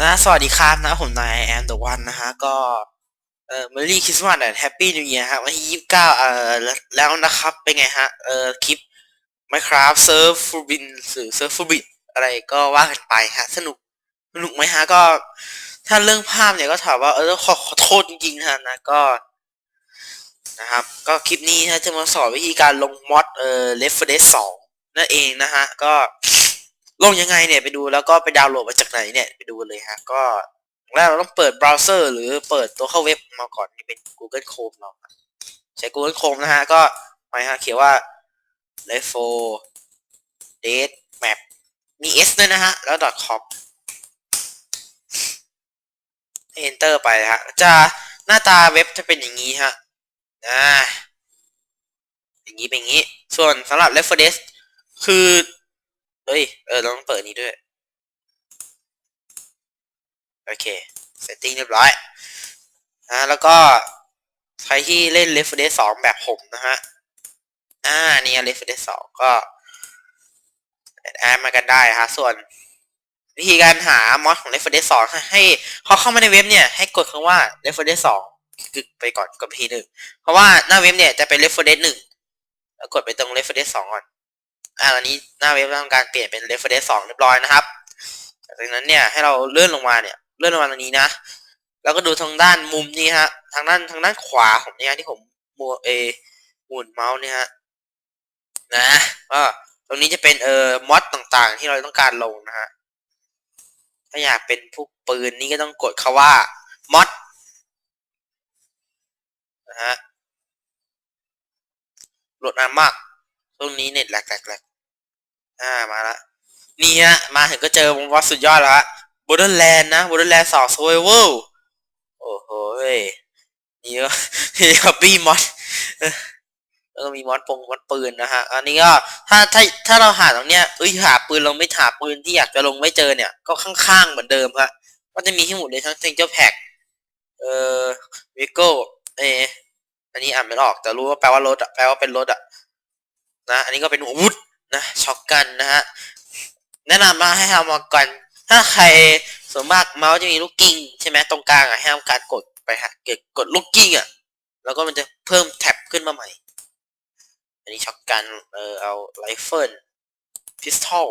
นะสวัสดีครับนะผมนายแอมเดอะวันนะฮะก็เอ่อม r รี่คริสต์มาสแอนแฮปปี้นิว e ยร์ฮะวันที่ยี่สิบเก้าเอ่อแล้วนะครับ เป็นไงฮะเอ่อคลิป Minecraft Surf f o r b i n หรือ Surf f o r b i n อะไรก็ว่ากันไปฮะ สนุกสนุกไหมฮะก็ ถ้าเรื่องภาพเนี่ยก็ถามว่าเออขอขอโทษจริงๆนะนะก็นะครับ ก็คลิปนี้ฮะจะมาสอนวิธีการลงมอดเอ่อ Left 4 Dead 2นั่นเองนะฮะ ก็ ลงยังไงเนี่ยไปดูแล้วก็ไปดาวน์โหลดมาจากไหนเนี่ยไปดูเลยฮะก็แรกเราต้องเปิดเบราว์เซอร์หรือเปิดตัวเข้าเว็บมาก่อนนี่เป็น Google Chrome เราใช้ Google Chrome นะฮะ ก็ไปฮะเขียนว่า left 4 dead map มี s ด้วยนะฮะ แล้ว .com enter ไปฮะ จะหน้าตาเว็บจะเป็นอย่างนี้ฮะอ่าอย่างนี้เป็นอย่างนี้ ส่วนสำหรับ Left 4 Dead คือ เฮ้ย เออ เราต้องเปิดนี้ด้วย โอเค เซตติ้งเรียบร้อยนะแล้วก็ ใครที่เล่น Left 4 Dead 2 แบบผมนะฮะ อ่า นี่ Left 4 Dead 2 ก็แอดมากันได้ฮะ ส่วนวิธีการหามอดของ Left 4 Dead 2 ให้พอเข้ามาในเว็บเนี่ย ให้กดคำว่า Left 4 Dead 2กึกไปก่อนกดทีหนึ่ง เพราะว่าหน้าเว็บเนี่ยจะเป็น Left 4 Dead 1แล้วกดไปตรง Left 4 Dead 2 ก่อน อ่าตอนนี้หน้าเว็บทำการเปลี่ยนเป็น Left 4 Dead 2เรียบร้อยนะครับจากนั้นเนี่ยให้เราเลื่อนลงมาเนี่ยเลื่อนลงมาตรงนี้นะแล้วก็ดูทางด้านมุมนี้ฮะทางด้านทางด้านขวาของเนี่ยที่ผมมัวเอหมุนเมาส์เนี่ยฮะนะก็ตรงนี้จะเป็นเอ่อมอดต่างๆ ที่เราต้องการลงนะฮะถ้าอยากเป็นพวกปืนนี่ก็ต้องกดคาว่ามอดนะฮะโหลดนานมาก ตรงนี้เน็ตแหลกแหลกแหลกอ่ามาละนี่ฮะมาถึงก็เจอวงวัดสุดยอดแล้วฮะบ o เดอร์แลนด์นะบ o เดอร์แลนด์สอง survival โอ้โหนี่ก็นี่ก็บี้มอดแล้วก็มีมอดปงมอดปืนนะฮะ อันนี้ก็ถ้าถ้าถ้าเราหาตรงเนี้ยเอ้ยหาปืนเราไม่หาปืนที่อยากจะลงไม่เจอเนี่ย ก็ข้างๆเหมือนเดิมครับก็จะมีให้หมดเลยทั้งเซนเจอร์แพ็กเอ่อวิโก้เอออันนี้อ่านไม่ออกแต่รู้ว่าแปลว่ารถอะแปลว่าเป็นรถอะ นะอันนี้ก็เป็นอาวุธนะช็อกกันนะฮะแนะนำมาให้ทำมากันถ้าใครส่วนมากเมาส์จะมีลูกกิ้งใช่ไหมตรงกลางอะให้ทำการกดไปฮะเกิดกดลูกกิ้งอะแล้วก็มันจะเพิ่มแท็บขึ้นมาใหม่ อันนี้ช็อกกันเออเอาไรเฟิลพิสตอล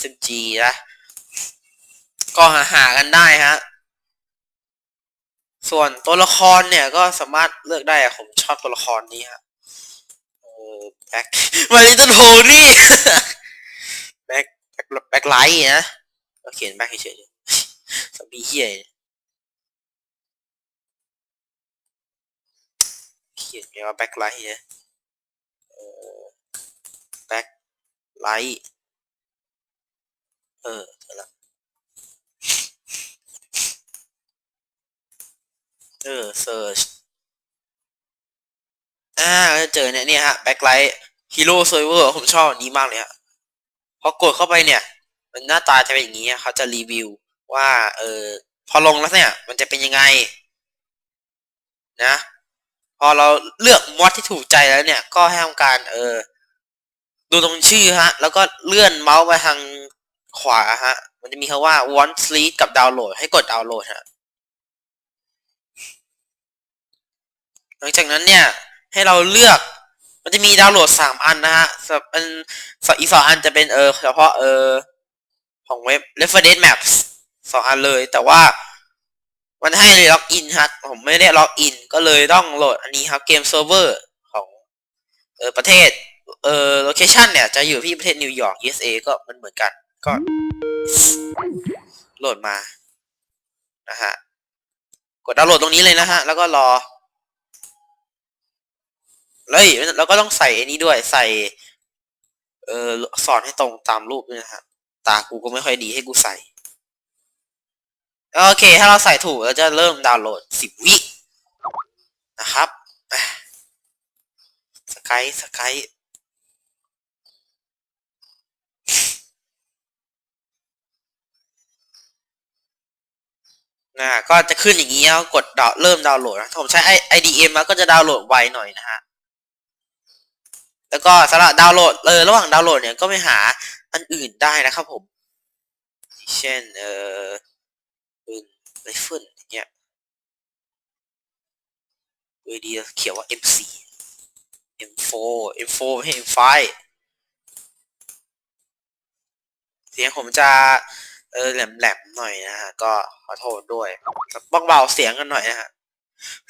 SMG นะก็หาหากันได้ฮะส่วนตัวละครเนี่ยก็สามารถเลือกได้อะผมชอบตัวละครนี้ฮะ แบ็คมาลิตโทนี่แบ็คแบ็คแบ็คไลท์นะเราเขียนแบ็คเฉยๆสบีเฮียเขียนไงว่าแบ็คไลท์เนี่ยเออแบ็คไลท์เออเจละเออเซิร์ช อ่าจะเจอเนี่ยเนี่ยฮะแบ็คไลท์ฮีโร่เซอร์เวอร์ผมชอบอันนี้มากเลยฮะพอกดเข้าไปเนี่ย มันหน้าตาจะเป็นอย่างนี้เขาจะรีวิวว่าเออพอลงแล้วเนี่ย มันจะเป็นยังไง นะ พอเราเลือกมอดที่ถูกใจแล้วเนี่ย ก็ให้ทำการ เออ ดูตรงชื่อฮะ แล้วก็เลื่อนเมาส์ไปทางขวาฮะ มันจะมีคำว่า want sleep กับดาวน์โหลดให้กดดาวน์โหลดฮะ หลังจากนั้นเนี่ย ให้เราเลือก มันจะมีดาวน์โหลดสามอันนะฮะสำอันอีกสองอันจะเป็นเออเฉพาะเออของเว็บ reference maps สองอันเลย แต่ว่ามันให้ล็อกอินฮะผมไม่ได้ล็อกอิน ก็เลยต้องโหลดอันนี้ครับเกมเซิร์ฟเวอร์ของเออประเทศเออโลเคชันเนี่ยจะอยู่ที่ประเทศนิวยอร์ก USA ก็มันเหมือนกัน ก็โหลดมานะฮะกดดาวน์โหลดตรงนี้เลยนะฮะ แล้วก็รอ เลยเราก็ต้องใส่อันนี้ด้วยใส่ เออสอนให้ตรงตามรูปด้วยนะฮะตากูก็ไม่ค่อยดีให้กูใส่ โอเค ถ้าเราใส่ถูกเราจะเริ่มดาวน์โหลดสิบวินะครับสกายสกายนะก็จะขึ้นอย่างนี้แล้วกดดาวเริ่มดาวน์โหลดนะผมใช้ IDM แล้วก็จะดาวน์โหลดไวหน่อยนะฮะ แล้วก็สำหรับดาวน์โหลดเออระหว่างดาวน์โหลดเนี่ยก็ไปหาอันอื่นได้นะครับผม เช่นเอ่อปืนไรเฟิลเนี่ยเอดีเขียนว่า M4 M4 M4 ไม่ใช่ M5 เสียงผมจะเออแหลมๆหน่อยนะฮะ ก็ขอโทษด้วยบ้องเบาเสียงกันหน่อยนะฮะ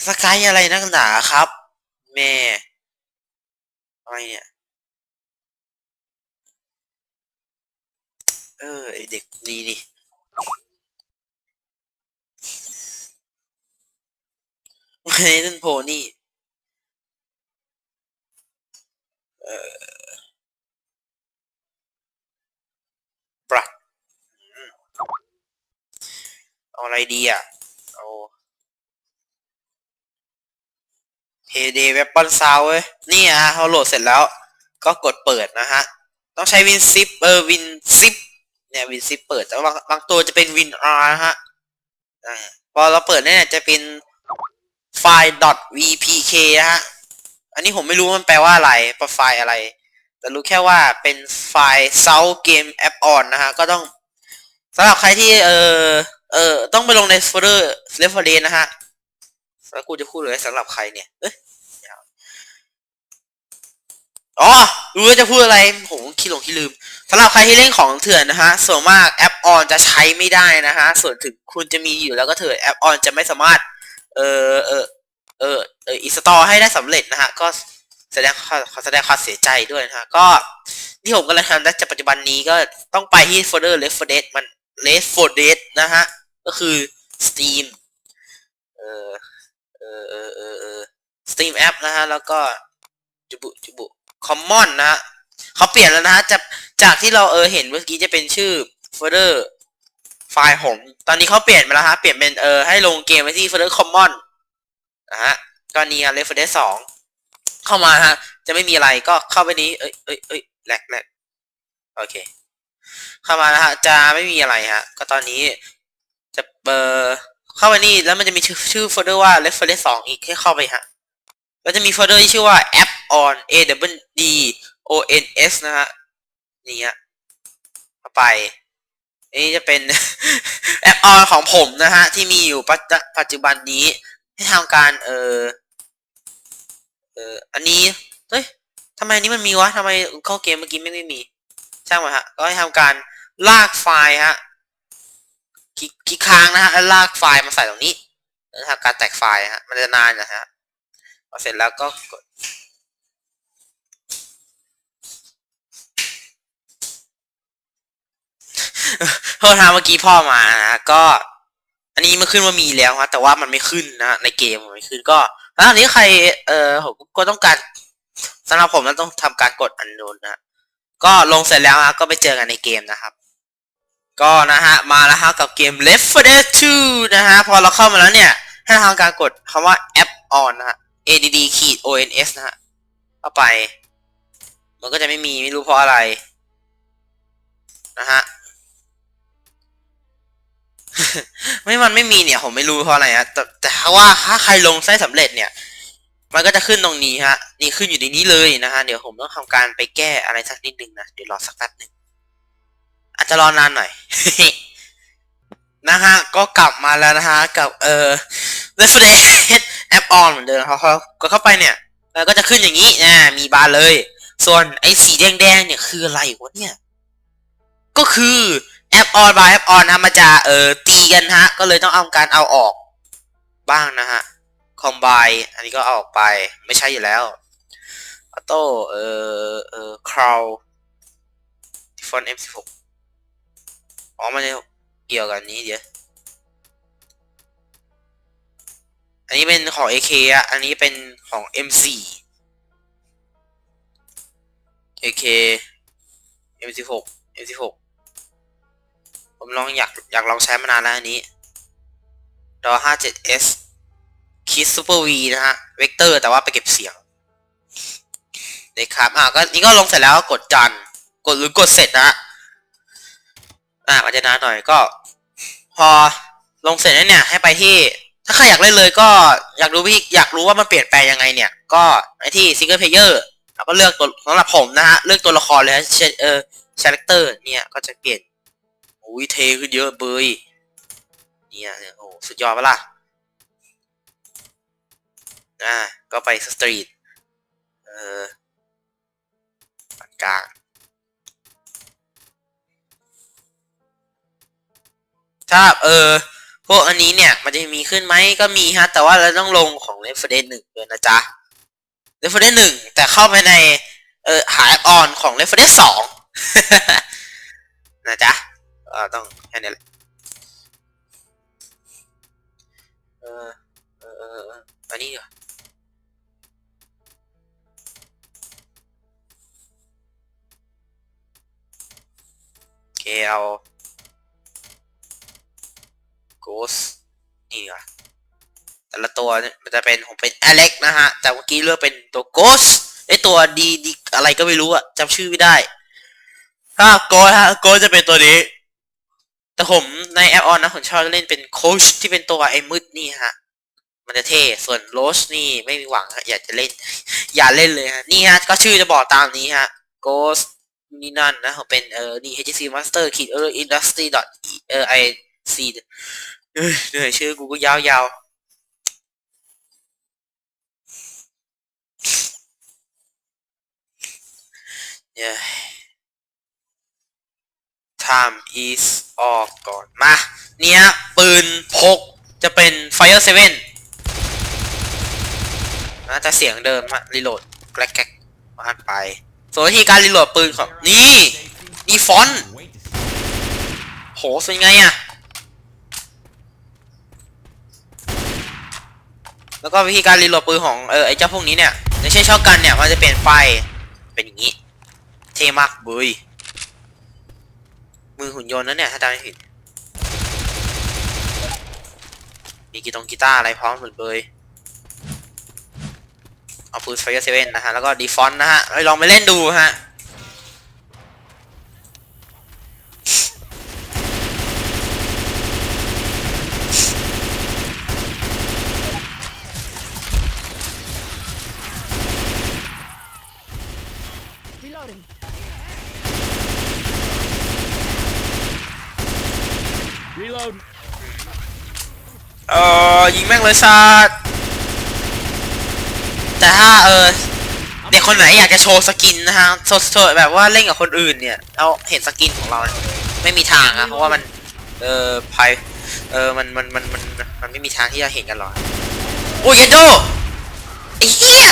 สกายอะไรนักหนาครับ แม่ อะไรเนี่ย เออไอเด็กดีนี่ไม่ได้ต้นโพนี่ เออปรัดเอาอะไรดีอะ เอาเฮเดย์เวปอนซาวเว้ย นี่อะเขาโหลดเสร็จแล้ว ก็กดเปิดนะฮะ ต้องใช้วินซิปเออวินซิปเนี่ยวินซิปเปิด แต่บางบางตัวจะเป็นวินอาร์นะฮะพอเราเปิดเนี่ยจะเป็นไฟล์ .vpk นะฮะ อันนี้ผมไม่รู้มันแปลว่าอะไรเป็นไฟล์อะไร แต่รู้แค่ว่าเป็นไฟล์ South Game App On นะฮะ ก็ต้องสำหรับใครที่เออเออต้องไปลงในโฟลเดอร์ reference นะฮะ แล้วกูจะพูดเลยสำหรับใครเนี่ยเอ้ยอ๋อรู้ว่าจะพูดอะไรผมคิดหลงคิดลืมสำหรับใครที่เล่นของเถื่อนนะฮะส่วนมากแอปออนจะใช้ไม่ได้นะฮะส่วนถึงคุณจะมีอยู่แล้วก็เถิดแอปออนจะไม่สามารถ เออเออเออเอออินสตอลให้ได้สำเร็จนะฮะก็แสดงขอแสดงความเสียใจด้วยนะฮะก็ที่ผมกำลังทำณปัจจุบันนี้ก็ต้องไปที่โฟลเดอร์ reference มัน reference นะฮะก็คือ Steam เออ เออเออเออเออ Steam App นะฮะ แล้วก็จุบุจุบุ Common นะฮะเขาเปลี่ยนแล้วนะฮะจากจากที่เราเออเห็นเมื่อกี้จะเป็นชื่อโฟลเดอร์ไฟล์ผมตอนนี้เขาเปลี่ยนมาแล้วฮะ เปลี่ยนเป็นเออให้ลงเกมไว้ที่โฟลเดอร์ Common นะฮะก็นี่อะ reference สองเข้ามาฮะ จะไม่มีอะไรก็เข้าไปนี้ เอ้ยเอ้ยเอ้ยแหลกแหลกโอเค เข้ามานะฮะ จะไม่มีอะไรฮะ ก็ตอนนี้จะเบออ เข้าไปนี่แล้วมันจะมีชื่อชื่อโฟลเดอร์ว่า reference สองอีกให้เข้าไปฮะก็จะมีโฟลเดอร์ที่ชื่อว่า app on a w d o n s นะฮะนี่ฮะเข้าไปนี่จะเป็นแอปออนของผมนะฮะ ที่มีอยู่ปัจจุปัจจุบันนี้ ให้ทำการเออเอออันนี้เฮ้ยทำไมอันนี้มันมีวะทำไมเข้าเกมเมื่อกี้ไม่ไม่มี ช่างมันฮะ ก็ให้ทำการลากไฟล์ฮะ คลิกคลิกค้างนะฮะแล้วลากไฟล์มาใส่ตรงนี้แล้วทำการแตกไฟล์ฮะมันจะนานนะฮะพอเสร็จแล้วก็กดโทษทางเมื่อกี้พ่อมานะก็ อันนี้มันขึ้นว่ามีแล้วฮะแต่ว่ามันไม่ขึ้นนะในเกมมันไม่ขึ้นก็แล้วอันนี้ใครเอ่อผมก็ต้องการสำหรับผมแล้วต้องทำการกดอันนู้นนะก็ลงเสร็จแล้วฮะก็ไปเจอกันในเกมนะครับ ก็นะฮะ มาแล้วฮะกับเกม Left 4 Dead 2 นะฮะ พอเราเข้ามาแล้วเนี่ย ให้ทำการกดคำว่า app on นะฮะ add ขีด ons นะฮะเข้าไป มันก็จะไม่มี ไม่รู้เพราะอะไร นะฮะ ไม่มันไม่มีเนี่ย ผมไม่รู้เพราะอะไรฮะ แต่แต่ว่าถ้าใครลงไส้สำเร็จเนี่ย มันก็จะขึ้นตรงนี้ฮะ นี่ขึ้นอยู่ในนี้เลยนะฮะ เดี๋ยวผมต้องทำการไปแก้อะไรสักนิดนึงนะ เดี๋ยวรอสักแป๊บหนึ่ง อาจจะรอนานหน่อย นะฮะ ก็กลับมาแล้วนะฮะ กับเอ่อ Resident App On เหมือนเดิมเขาเขาก็เข้าไปเนี่ยแล้วก็จะขึ้นอย่างนี้นะมีบาร์เลย ส่วนไอ้สีแดงๆเนี่ยคืออะไรวะเนี่ย ก็คือแอปออนบายแอปออนนะมันจะเอ่อตีกันฮะ ก็เลยต้องเอาการเอาออกบ้างนะฮะคอมไบอันนี้ก็เอาออกไปไม่ใช่อยู่แล้วออโต้เอ่อเอ่อคราวฟอน M16 อ๋อมันจะเกี่ยวกับนนี้เดี๋ยว อันนี้เป็นของ AK อะ อันนี้เป็นของ M4 AK M16 M16 ผมลองอยากอยากลองใช้มานานแล้วอันนี้ดอ 57S คิดซูเปอร์วีนะฮะ เวกเตอร์แต่ว่าไปเก็บเสียงนะครับ อะก็นี่ก็ลงเสร็จแล้วก็กดจัน กดหรือกดเสร็จนะฮะ อะมันจะนานหน่อยก็ พอลงเสร็จแล้วเนี่ย ให้ไปที่ ถ้าใครอยากเล่นเลยก็อยากรู้วิอยากรู้ว่ามันเปลี่ยนแปลงยังไงเนี่ย ก็ไปที่ single player แล้วก็เลือกตัวสำหรับผมนะฮะเลือกตัวละครเลยฮะเช่นเออ character เนี่ยก็จะเปลี่ยนโอ้ยเทขึ้นเยอะเบยเนี่ยเนี่ยโอ้สุดยอดปะล่ะอ่าก็ไปสตรีทเออปานกลาง ถ้าเออพวกอันนี้เนี่ยมันจะมีขึ้นไหมก็มีฮะ แต่ว่าเราต้องลงของ r e f e r e n c e หนึ่งด้วยนะจ๊ะ r e f e r e n c e หนึ่งแต่เข้าไปในเออหายออนของ r e f e r e n c e สองนะจ๊ะเออต้องแค่นี้แหละเออเออเออเอออันนี้ดีกว่าโอเคเอา Ghost นี่ดีกว่าแต่ละตัวเนี่ยมันจะเป็นผมเป็น Alex นะฮะ แต่เมื่อกี้เลือกเป็นตัว Ghost ไอตัวดีดีอะไรก็ไม่รู้อะจำชื่อไม่ได้ ถ้า Ghost ฮะ Ghost จะเป็นตัวนี้ แต่ผมในแอปออนนะผมชอบเล่นเป็นโคชที่เป็นตัวไอ้มืดนี่ฮะ มันจะเท่ ส่วนโรสนี่ไม่มีหวังฮะอยากจะเล่น อย่าเล่นเลยฮะ นี่ฮะ ก็ชื่อจะบอกตามนี้ฮะ Ghost นี่นั่นนะผมเป็นเออนี่ HTC Master ขีดเออ Industry dot เออ I C เอ้ย เหนื่อยชื่อกูก็ยาวๆเนี่ย time is off ก่อน มา เนี่ยปืนพก จะเป็น Fire 7นะแต่เสียงเดิมฮะรีโหลดแกลกแกลกมาหันไป ส่วนวิธีการรีโหลดปืนของ นี่ นี่ฟอน โห เป็นไงอะ แล้วก็วิธีการรีโหลดปืนของเออไอเจ้าพวกนี้เนี่ยไม่ใช่ชอบกันเนี่ยมันจะเปลี่ยนไฟเป็นอย่างนี้ เทมากเบยมือหุ่นยนต์นะเนี่ยถ้าจำไม่ผิดมีกีตงกีตาร์อะไรพร้อมหมดเลยเอาปืนไฟเซเว่นนะฮะแล้วก็ดีฟอนต์นะฮะไปลองไปเล่นดูฮะ Reloading. เออยิงแม่งเลยซาดแต่ถ้าเออเด็กคนไหนอยากจะโชว์สกินนะฮะโชว์โชว์แบบว่าเล่นกับคนอื่นเนี่ยเราเห็นสกินของเราเนี่ยไม่มีทางอะเพราะว่ามันเออไพเออมันมันมันมันมันไม่มีทางที่จะเห็นกันหรอกโอ้ยเยนโดไอ้เหี้ย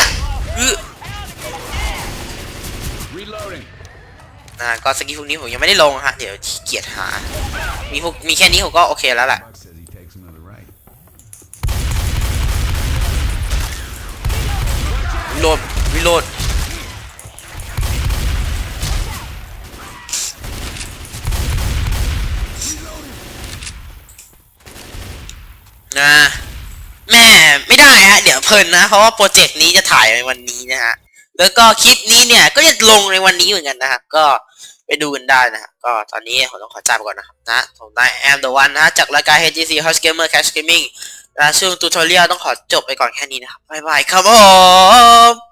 นะก็สกินพวกนี้ผมยังไม่ได้ลงฮะเดี๋ยวขี้เกียจหา มีพวกมีแค่นี้ผมก็โอเคแล้วแหละวิโรดวิโรดนะแม่ไม่ได้ฮะเดี๋ยวเพลินนะ เพราะว่าโปรเจกต์นี้จะถ่ายในวันนี้นะฮะแล้วก็คลิปนี้เนี่ยก็จะลงในวันนี้เหมือนกันนะครับก็ ไปดูกันได้นะครับก็ตอนนี้ผมต้องขอจับก่อนนะครับนะผมนายแอมเดอะวันนะฮะจากรายการ HGC House Gamer Cash Gaming และช่วงตูทอเรียลต้องขอจบไปก่อนแค่นี้นะครับบ๊ายบายครับผม